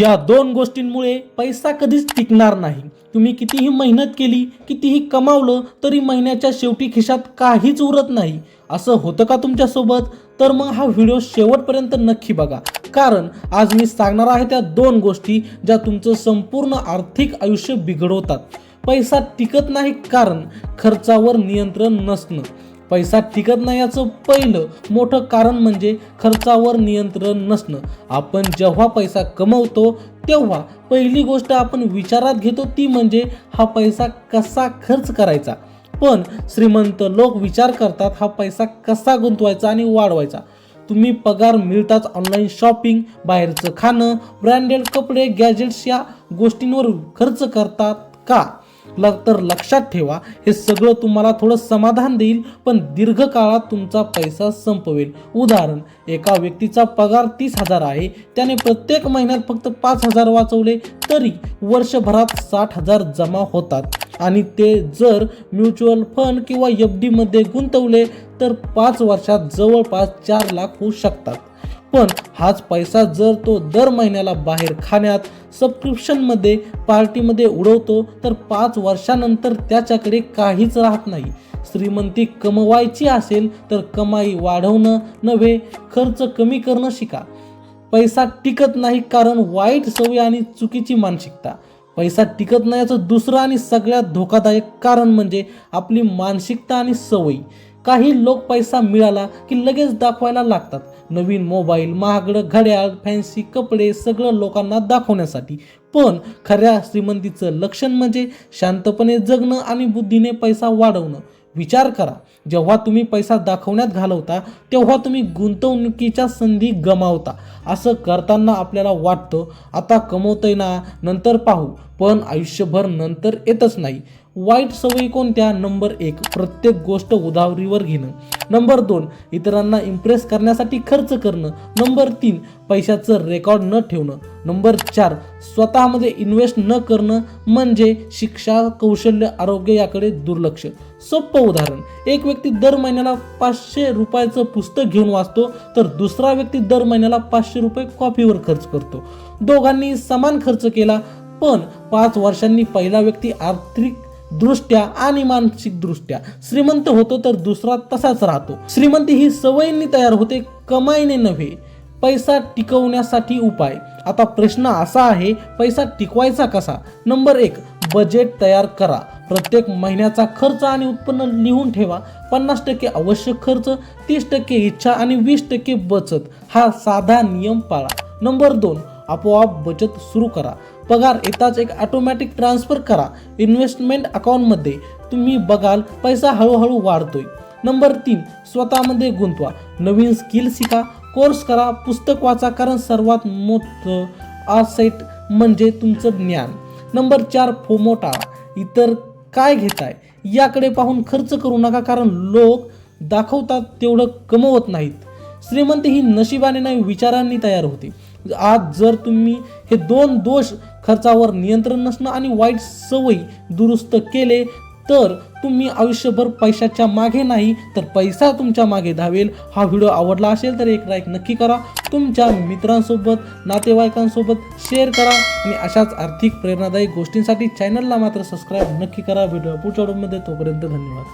या दोन गोष्टींमुळे पैसा कधीच टिकणार नाही. तुम्ही कितीही मेहनत केली कितीही कमावलं तरी महिन्याच्या शेवटी खिशात काहीच उरत नाही. असं होतं का तुमच्यासोबत? तर मग हा व्हिडिओ शेवटपर्यंत नक्की बघा. कारण आज मी सांगणार आहे त्या दोन गोष्टी ज्या तुमचं संपूर्ण आर्थिक आयुष्य बिघडवतात. पैसा टिकत नाही कारण खर्चावर नियंत्रण नसणं. पैसा टिकत नाही याचं पहिलं मोठं कारण म्हणजे खर्चावर नियंत्रण नसणं. आपण जेव्हा पैसा कमवतो तेव्हा पहिली गोष्ट आपण विचारात घेतो ती म्हणजे हा पैसा कसा खर्च करायचा? पण श्रीमंत लोक विचार करतात हा पैसा कसा गुंतवायचा आणि वाढवायचा? तुम्ही पगार मिळताच ऑनलाईन शॉपिंग बाहेरचं खाणं ब्रँडेड कपडे गॅजेट्स या गोष्टींवर खर्च करतात का? तर लक्षात ठेवा हे सगळं तुम्हाला थोडं समाधान देईल पण दीर्घकाळात तुमचा पैसा संपवेल. उदाहरण एका व्यक्तीचा पगार तीस हजार आहे त्याने प्रत्येक महिन्यात फक्त पाच हजार वाचवले तरी वर्षभरात साठ हजार जमा होतात. आणि ते जर म्युच्युअल फंड किंवा एफ डीमध्ये गुंतवले तर पाच वर्षात जवळपास चार लाख होऊ शकतात. पण हाच पैसा जर तो दर महिन्याला बाहेर खाण्यात सबस्क्रिप्शनमध्ये पार्टीमध्ये उडवतो तर पाच वर्षानंतर त्याच्याकडे काहीच राहत नाही. श्रीमंती कमवायची असेल तर कमाई वाढवणं नव्हे खर्च कमी करणं शिका. पैसा टिकत नाही कारण वाईट सवय आणि चुकीची मानसिकता. पैसा टिकत नाही याचं दुसरं आणि सगळ्यात धोकादायक कारण म्हणजे आपली मानसिकता आणि सवयी. काही लोक पैसा मिळाला की लगेच दाखवायला लागतात. नवीन मोबाईल महागडं घड्याळ फॅन्सी कपडे सगळं लोकांना दाखवण्यासाठी. पण खऱ्या श्रीमंतीचं लक्षण म्हणजे शांतपणे जगणं आणि बुद्धीने पैसा वाढवणं. विचार करा जेव्हा तुम्ही पैसा दाखवण्यात घालवता तेव्हा तुम्ही गुंतवणुकीच्या संधी गमावता. असं करताना आपल्याला वाटतं आता कमवतंय ना नंतर पाहू. पण आयुष्यभर नंतर येतच नाही. वाईट सवयी कोणत्या? नंबर एक प्रत्येक गोष्ट उधावरीवर घेणं. नंबर दोन इतरांना इम्प्रेस करण्यासाठी खर्च करणं. नंबर तीन पैशाचं रेकॉर्ड न ठेवणं. नंबर चार स्वतःमध्ये इन्व्हेस्ट न करणं म्हणजे शिक्षा कौशल्य आरोग्य याकडे दुर्लक्ष. सोपं उदाहरण एक व्यक्ती दर महिन्याला पाचशे रुपयाचं पुस्तक घेऊन वाचतो तर दुसरा व्यक्ती दर महिन्याला पाचशे रुपये कॉफीवर खर्च करतो. दोघांनी समान खर्च केला पण पाच वर्षांनी पहिला व्यक्ती आर्थिक दृष्ट्या आणि मानसिक दृष्ट्या श्रीमंत होतो तर दुसरा तसाच राहतो. श्रीमंती ही सवयींनी तयार होते कमाईने नव्हे. पैसा टिकवण्यासाठी उपाय. आता प्रश्न असा आहे पैसा टिकवायचा कसा? नंबर एक बजेट तयार करा. प्रत्येक महिन्याचा खर्च आणि उत्पन्न लिहून ठेवा. पन्नास टक्के आवश्यक खर्च तीस टक्के इच्छा आणि वीस टक्के बचत. हा साधा नियम पाळा. नंबर दोन आपोआप बचत सुरू करा. पगार येताच एक ऑटोमॅटिक ट्रान्सफर करा. इन्व्हेस्टमेंट अकाउंटमध्ये तुम्ही बघाल पैसा हळूहळू वाढतोय. नंबर तीन स्वतःमध्ये गुंतवा. नवीन स्किल शिका. कोर्स करा. पुस्तक वाचा कारण सर्वात मोठं आसेट म्हणजे तुमचं ज्ञान. नंबर चार फोमो टाळा. इतर काय घेताय? याकडे पाहून खर्च करू नका कारण लोक दाखवतात तेवढं कमवत नाहीत. श्रीमंत ही नशिबाने नाही विचारांनी तयार होते. आज जर तुम्ही हे दोन दोष खर्चावर नियंत्रण नसणं आणि वाईट सवयी दुरुस्त केले तर तुम्ही आयुष्यभर पैशाच्या मागे नाही तर पैसा तुमच्या मागे धावेल. हा व्हिडिओ आवडला असेल तर एक लाईक नक्की करा. तुमच्या मित्रांसोबत नातेवाईकांसोबत शेअर करा आणि अशाच आर्थिक प्रेरणादायी गोष्टींसाठी चॅनलला मात्र सबस्क्राईब नक्की करा. व्हिडिओ पुढच्या व्हिडिओमध्ये तोपर्यंत धन्यवाद.